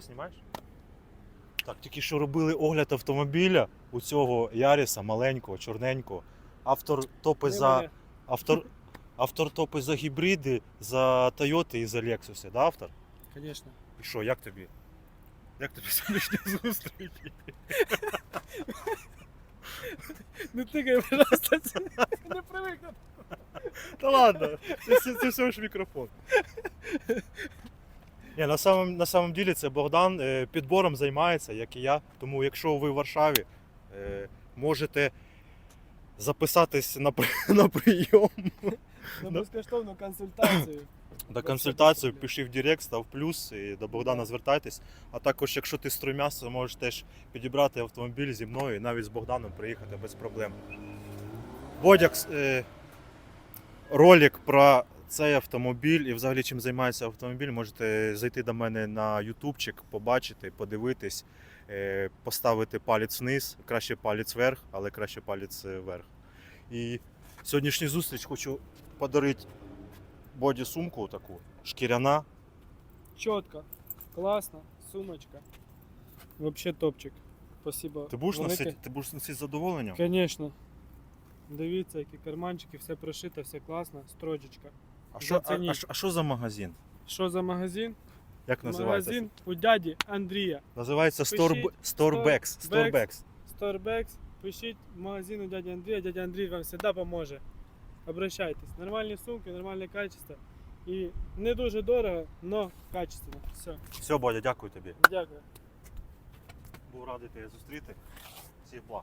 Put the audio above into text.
Знімаєш? Так, тільки що робили огляд автомобіля у цього Яріса маленького, чорненького. Автор топи за. Автор, автор топи за гібриди, за Toyota і за Lexus, да, автор? Звісно. І що, як тобі? Як тобі сьогоднішня зустріч? Не тикай, пожалуйста, не привик. Та ладно, це, всього ж мікрофон. Ні, на самом, на самом ділі це Богдан е, підбором займається, як і я. Тому якщо ви в Варшаві, е, можете записатись на, при- на прийом. На безкоштовну консультацію. На консультацію пиши в Директ, став плюс і до Богдана звертайтесь. А також, якщо ти стройм'ясо, можеш теж підібрати автомобіль зі мною і навіть з Богданом приїхати без проблем. Бодяк, е, ролик про цей автомобіль і взагалі чим займається автомобіль, можете зайти до мене на ютубчик, побачити, подивитись, е, поставити палець вниз, краще палець вверх, але краще палець е, вверх. І сьогоднішню зустріч хочу подарити боді сумку таку, шкіряна. Чітко, класно, сумочка. Вообще топчик. Спасибо. Ти будеш велике. носити, ти будеш носити з задоволенням? Звісно. Дивіться, які карманчики, все прошито, все класно, строчечка. А що, а, а, що- а що за магазин? Що за магазин? Як називається? Магазин у дяді Андрія. Називається Пишіть Store, Storbex. Пишіть магазин у дяді Андрія, дядя Андрій вам завжди поможе. Обращайтесь. Нормальні сумки, нормальне качество. І не дуже дорого, але качественно. Все. Все, Бодя, дякую тобі. Дякую. Був радий тебе зустріти. Всіх благ.